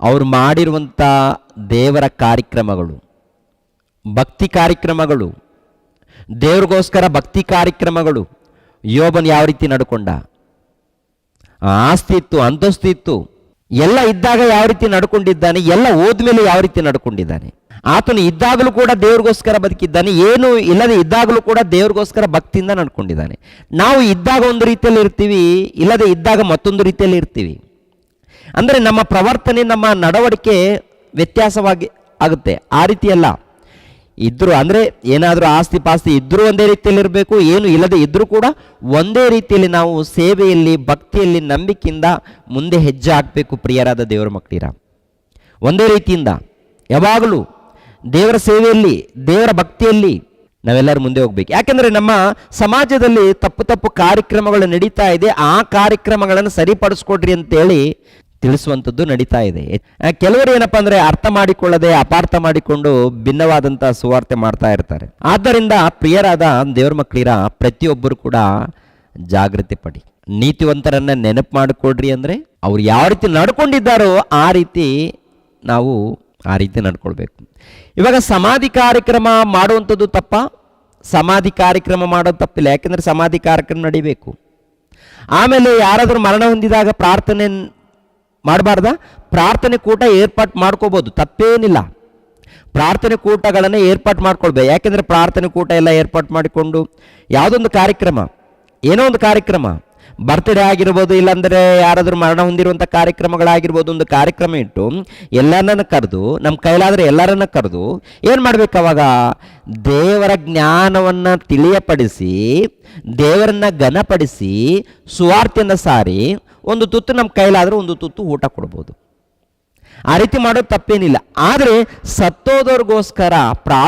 ಅವ್ರು ಮಾಡಿರುವಂಥ ದೇವರ ಕಾರ್ಯಕ್ರಮಗಳು. ಕಾರ್ಯಕ್ರಮಗಳು, ದೇವ್ರಿಗೋಸ್ಕರ ಭಕ್ತಿ ಕಾರ್ಯಕ್ರಮಗಳು, ಯೋಬನ್ ಯಾವ ರೀತಿ ನಡ್ಕೊಂಡ? ಆಸ್ತಿ ಇತ್ತು, ಅಂತಸ್ತು ಇತ್ತು, ಎಲ್ಲ ಇದ್ದಾಗ ಯಾವ ರೀತಿ ನಡ್ಕೊಂಡಿದ್ದಾನೆ, ಎಲ್ಲ ಹೋದ್ಮೇಲೆ ಯಾವ ರೀತಿ ನಡ್ಕೊಂಡಿದ್ದಾನೆ? ಆತನು ಇದ್ದಾಗಲೂ ಕೂಡ ದೇವ್ರಿಗೋಸ್ಕರ ಬದುಕಿದ್ದಾನೆ, ಏನು ಇಲ್ಲದೆ ಇದ್ದಾಗಲೂ ಕೂಡ ದೇವ್ರಿಗೋಸ್ಕರ ಭಕ್ತಿಯಿಂದ ನಡ್ಕೊಂಡಿದ್ದಾನೆ. ನಾವು ಇದ್ದಾಗ ಒಂದು ರೀತಿಯಲ್ಲಿ ಇರ್ತೀವಿ, ಇಲ್ಲದೆ ಇದ್ದಾಗ ಮತ್ತೊಂದು ರೀತಿಯಲ್ಲಿ ಇರ್ತೀವಿ. ಅಂದರೆ ನಮ್ಮ ಪ್ರವರ್ತನೆ, ನಮ್ಮ ನಡವಳಿಕೆ ವ್ಯತ್ಯಾಸವಾಗಿ ಆಗುತ್ತೆ. ಆ ರೀತಿ ಇದ್ರು ಅಂದ್ರೆ ಏನಾದರೂ ಆಸ್ತಿ ಪಾಸ್ತಿ ಇದ್ರೂ ಒಂದೇ ರೀತಿಯಲ್ಲಿ ಇರಬೇಕು, ಏನು ಇಲ್ಲದೆ ಇದ್ರೂ ಕೂಡ ಒಂದೇ ರೀತಿಯಲ್ಲಿ ನಾವು ಸೇವೆಯಲ್ಲಿ, ಭಕ್ತಿಯಲ್ಲಿ, ನಂಬಿಕೆಯಿಂದ ಮುಂದೆ ಹೆಜ್ಜೆ ಹಾಕಬೇಕು ಪ್ರಿಯರಾದ ದೇವರ ಮಕ್ಕಳಿರ. ಒಂದೇ ರೀತಿಯಿಂದ. ಯಾವಾಗಲೂ ದೇವರ ಸೇವೆಯಲ್ಲಿ, ದೇವರ ಭಕ್ತಿಯಲ್ಲಿ ನಾವೆಲ್ಲರೂ ಮುಂದೆ ಹೋಗ್ಬೇಕು. ಯಾಕೆಂದ್ರೆ ನಮ್ಮ ಸಮಾಜದಲ್ಲಿ ತಪ್ಪು ತಪ್ಪು ಕಾರ್ಯಕ್ರಮಗಳು ನಡೀತಾ ಇದೆ, ಆ ಕಾರ್ಯಕ್ರಮಗಳನ್ನು ಸರಿಪಡಿಸ್ಕೊಡ್ರಿ ಅಂತೇಳಿ ತಿಳಿಸುವಂಥದ್ದು ನಡೀತಾ ಇದೆ. ಕೆಲವರು ಏನಪ್ಪ ಅಂದ್ರೆ ಅರ್ಥ ಮಾಡಿಕೊಳ್ಳದೆ ಅಪಾರ್ಥ ಮಾಡಿಕೊಂಡು ಭಿನ್ನವಾದಂತಹ ಸುವಾರ್ತೆ ಮಾಡ್ತಾ ಇರ್ತಾರೆ. ಆದ್ದರಿಂದ ಪ್ರಿಯರಾದ ದೇವರ ಮಕ್ಕಳಿರ, ಪ್ರತಿಯೊಬ್ಬರು ಕೂಡ ಜಾಗೃತಿ ಪಡಿ. ನೀತಿವಂತರನ್ನ ನೆನಪು ಮಾಡಿಕೊಡ್ರಿ ಅಂದ್ರೆ ಅವ್ರು ಯಾವ ರೀತಿ ನಡ್ಕೊಂಡಿದ್ದಾರೋ ಆ ರೀತಿ ನಾವು ಆ ರೀತಿ ನಡ್ಕೊಳ್ಬೇಕು. ಇವಾಗ ಸಮಾಧಿ ಕಾರ್ಯಕ್ರಮ ಮಾಡುವಂಥದ್ದು ತಪ್ಪ? ಸಮಾಧಿ ಕಾರ್ಯಕ್ರಮ ಮಾಡೋದು ತಪ್ಪಿಲ್ಲ. ಯಾಕೆಂದರೆ ಸಮಾಧಿ ಕಾರ್ಯಕ್ರಮ ನಡಿಬೇಕು. ಆಮೇಲೆ ಯಾರಾದರೂ ಮರಣ ಹೊಂದಿದಾಗ ಪ್ರಾರ್ಥನೆ ಮಾಡಬಾರ್ದ? ಪ್ರಾರ್ಥನೆ ಕೂಟ ಏರ್ಪಾಟ್ ಮಾಡ್ಕೋಬೋದು, ತಪ್ಪೇನಿಲ್ಲ. ಪ್ರಾರ್ಥನೆ ಕೂಟಗಳನ್ನು ಏರ್ಪಾಟ್ ಮಾಡ್ಕೊಳ್ಬೇಕು. ಯಾಕೆಂದರೆ ಪ್ರಾರ್ಥನೆ ಕೂಟ ಎಲ್ಲ ಏರ್ಪಾಟ್ ಮಾಡಿಕೊಂಡು ಯಾವುದೊಂದು ಕಾರ್ಯಕ್ರಮ, ಏನೋ ಒಂದು ಕಾರ್ಯಕ್ರಮ ಬರ್ತ್ಡೇ ಆಗಿರ್ಬೋದು, ಇಲ್ಲಾಂದರೆ ಯಾರಾದರೂ ಮರಣ ಹೊಂದಿರುವಂಥ ಕಾರ್ಯಕ್ರಮಗಳಾಗಿರ್ಬೋದು, ಒಂದು ಕಾರ್ಯಕ್ರಮ ಇಟ್ಟು ಎಲ್ಲರನ್ನ ಕರೆದು, ನಮ್ಮ ಕೈಲಾದರೆ ಎಲ್ಲರನ್ನ ಕರೆದು ಏನು ಮಾಡ್ಬೇಕು ಅವಾಗ? ದೇವರ ಜ್ಞಾನವನ್ನು ತಿಳಿಯಪಡಿಸಿ, ದೇವರನ್ನ ಘನಪಡಿಸಿ, ಸುವಾರ್ತೆಯನ್ನು ಸಾರಿ ಒಂದು ತುತ್ತು ನಮ್ಮ ಕೈಲಾದರೆ ಒಂದು ತುತ್ತು ಊಟ ಕೊಡ್ಬೋದು. ಆ ರೀತಿ ಮಾಡೋದು ತಪ್ಪೇನಿಲ್ಲ. ಆದರೆ ಸತ್ತೋದವ್ರಿಗೋಸ್ಕರ ಪ್ರಾರ್ಥನೆ